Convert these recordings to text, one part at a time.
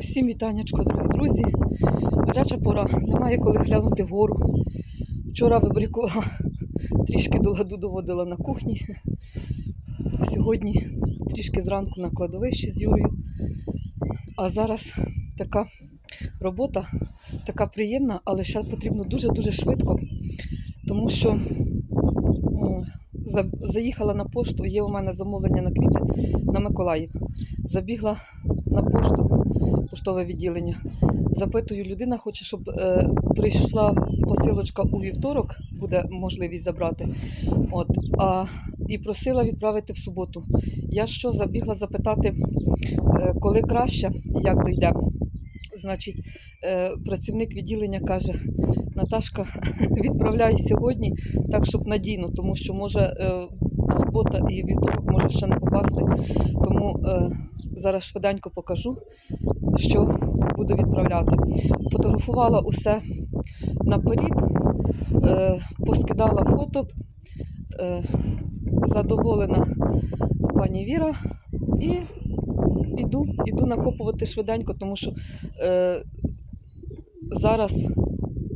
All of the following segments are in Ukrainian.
Усім вітаннячко, дорогі друзі. Гаряча пора, немає коли глянути вгору. Вчора вибрікувала, трішки до ладу доводила на кухні. Сьогодні трішки зранку на кладовищі з Юрою. А зараз така робота, така приємна, але ще потрібно дуже-дуже швидко, тому що заїхала на пошту, є у мене замовлення на квіти на Миколаїв. Забігла на пошту, поштове відділення. Запитую, людина хоче, щоб е, прийшла посилочка у вівторок, буде можливість забрати. От, а, і просила відправити в суботу. Я що забігла запитати, е, коли краще, як дойде. Значить, е, працівник відділення каже: Наташка, відправляй сьогодні, так, щоб надійно, тому що може е, субота і вівторок може ще не попасти. Тому е, зараз швиденько покажу, що буду відправляти. Фотографувала усе наперед, е, поскидала фото, е, задоволена пані Віра і іду, іду накопувати швиденько, тому що е, зараз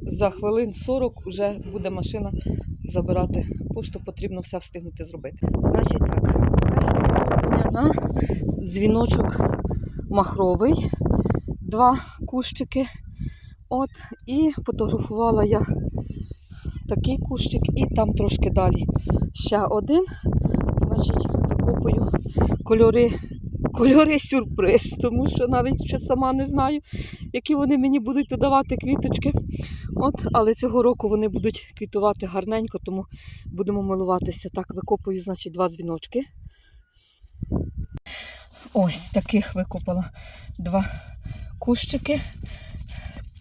за хвилин 40 вже буде машина забирати пошту, потрібно все встигнути зробити. Значить так, перше на дзвіночок махровий, два кущики. От, і фотографувала я такий кущик, і там трошки далі ще один. Значить, викопую кольори, кольори сюрприз, тому що навіть ще сама не знаю, які вони мені будуть додавати квіточки. От, але цього року вони будуть квітувати гарненько, тому будемо милуватися. Так, викопую, значить, два дзвіночки. Ось таких викопала два кущики.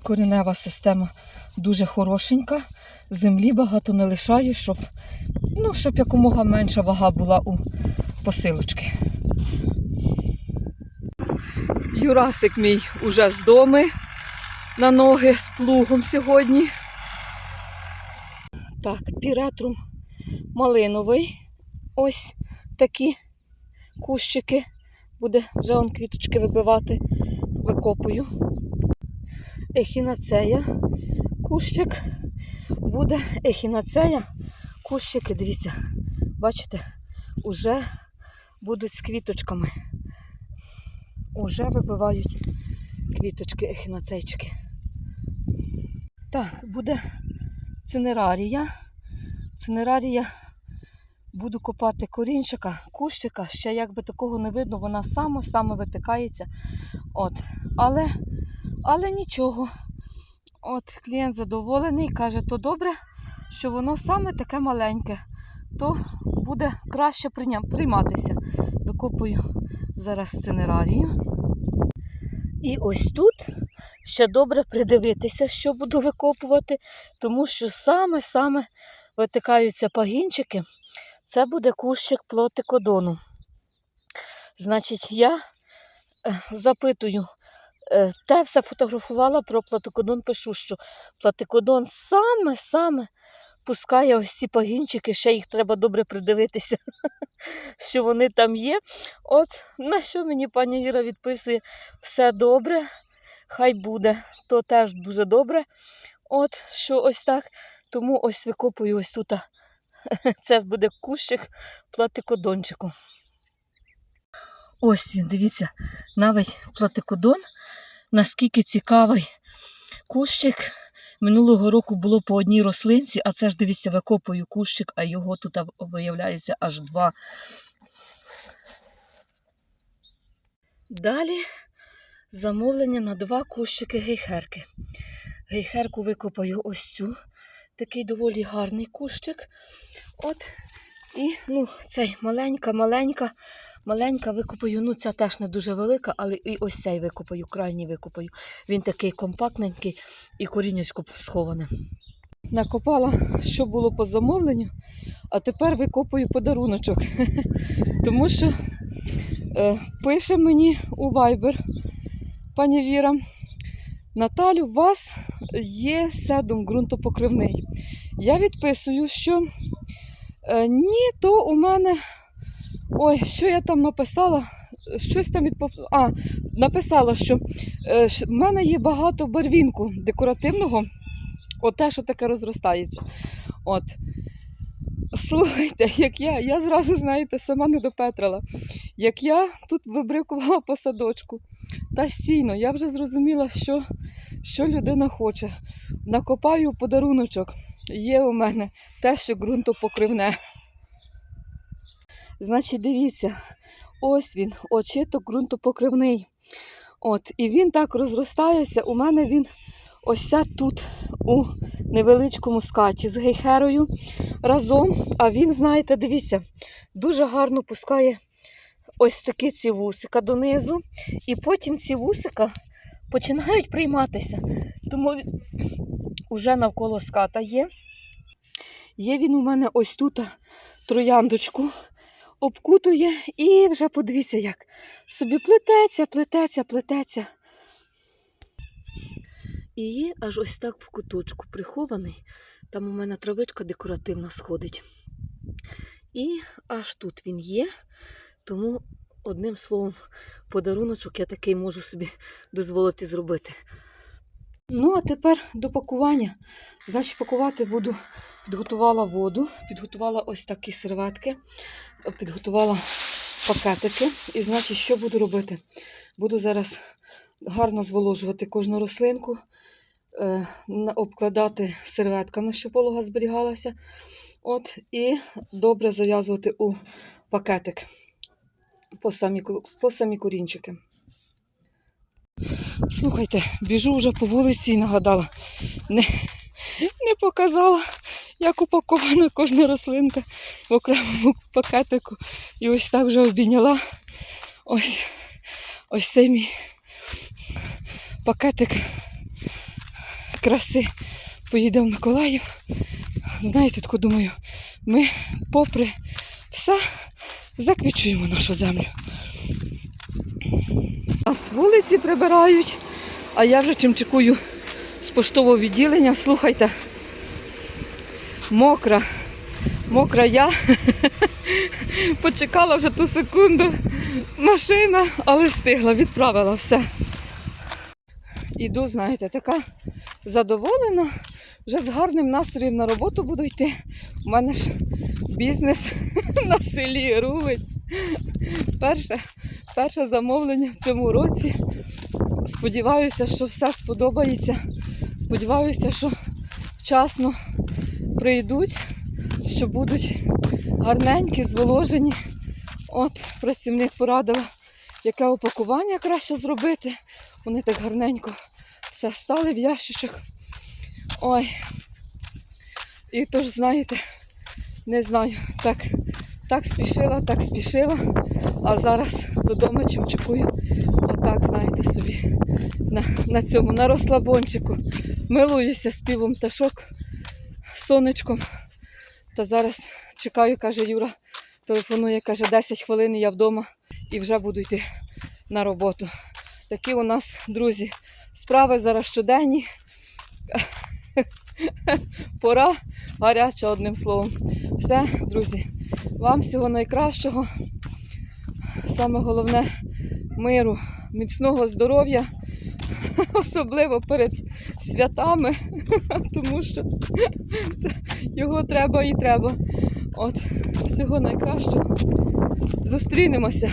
Коренева система дуже хорошенька. Землі багато не лишаю, щоб, ну, щоб якомога менша вага була у посилочки. Юрасик мій уже з дому на ноги з плугом сьогодні. Так, піретрум малиновий. Ось такі кущики. Буде вже он квіточки вибивати, викопую. Ехінацея, кущик. Буде ехінацея, кущики, дивіться, бачите, уже будуть з квіточками. Уже вибивають квіточки, ехінацейчики. Так, буде цинерарія. Цинерарія буду копати корінчика, кущика, ще якби такого не видно, вона саме-саме витикається. От. Але, але нічого. От клієнт задоволений, каже, то добре, що воно саме таке маленьке, то буде краще прийматися. Викопую зараз сценарію. І ось тут ще добре придивитися, що буду викопувати, тому що саме-саме витикаються пагінчики. Це буде кущик плотикодону. Значить, я е, запитую, е, те все фотографувала про платикодон, пишу, що платикодон саме-саме пускає ось ці пагінчики, ще їх треба добре придивитися, що вони там є. От на що мені пані Віра відписує, все добре, хай буде, то теж дуже добре. От що ось так. Тому ось викопую ось тут. Це буде кущик платикодончику. Ось він, дивіться, навіть платикодон, наскільки цікавий кущик. Минулого року було по одній рослинці, а це ж дивіться, викопую кущик, а його тут виявляється аж два. Далі замовлення на два кущики гейхерки. Гейхерку викопаю ось цю. Такий доволі гарний кущик. От. І ну, цей маленька, маленька, викопаю. Ну, ця теж не дуже велика, але і ось цей викопаю, крайній викопаю. Він такий компактненький і корінечко сховане. Накопала, що було по замовленню, а тепер викопую подаруночок. Тому що е, пише мені у Viber пані Віра. Наталю, у вас є седум ґрунтопокривний. Я відписую, що ні, то у мене. Ой, що я там написала? Щось там відпов... А, написала, що е, в мене є багато барвінку декоративного, от те, що таке розростається. От. Слухайте, як я, я зразу, знаєте, сама не допетрила. Як я тут вибрикувала по садочку та стійно, я вже зрозуміла, що, що людина хоче. Накопаю подаруночок. Є у мене те, що ґрунтопокривне. Значить, дивіться, ось він, очиток ґрунтопокривний. От, і він так розростається. У мене він ось тут у невеличкому скаті з гейхерою разом. А він, знаєте, дивіться, дуже гарно пускає ось такі ці вусика донизу. І потім ці вусика починають прийматися. Тому вже навколо ската є. Є він у мене ось тут трояндочку обкутує і вже подивіться, як собі плететься, плететься, плететься. І є аж ось так в куточку прихований. Там у мене травичка декоративна сходить. І аж тут він є. Тому, одним словом, подаруночок я такий можу собі дозволити зробити. Ну, а тепер до пакування. Значить, пакувати буду, підготувала воду, підготувала ось такі серветки, підготувала пакетики. І значить, що буду робити? Буду зараз гарно зволожувати кожну рослинку, е, обкладати серветками, щоб волога зберігалася. От, і добре зав'язувати у пакетик по самі, по самі корінчики. Слухайте, біжу вже по вулиці і нагадала, не, не показала, як упакована кожна рослинка в окремому пакетику. І ось так вже обійняла. Ось, ось цей мій пакетик краси поїде в Миколаїв. Знаєте, таку думаю, ми, попри все, заквічуємо нашу землю. Вулиці прибирають, а я вже чимчикую з поштового відділення. Слухайте, мокра, мокра я. Почекала вже ту секунду машина, але встигла, відправила все. Іду, знаєте, така задоволена, вже з гарним настроєм на роботу буду йти. У мене ж бізнес на селі рулить. Перше, перше замовлення в цьому році. Сподіваюся, що все сподобається. Сподіваюся, що вчасно прийдуть, що будуть гарненькі, зволожені. От працівник порадила, яке упакування краще зробити. Вони так гарненько все стали в ящичок. Ой. І тож, знаєте, не знаю, так, так спішила, так спішила, а зараз додому чимчикую. Отак, знаєте, собі на, на цьому, на розслабончику. Милуюся співом пташок, сонечком. Та зараз чекаю, каже Юра, телефонує, каже, 10 хвилин я вдома і вже буду йти на роботу. Такі у нас, друзі, справи зараз щоденні. Пора гаряча, одним словом. Все, друзі, вам всього найкращого. Саме головне миру, міцного здоров'я, особливо перед святами, тому що його треба і треба. От, всього найкращого. Зустрінемося.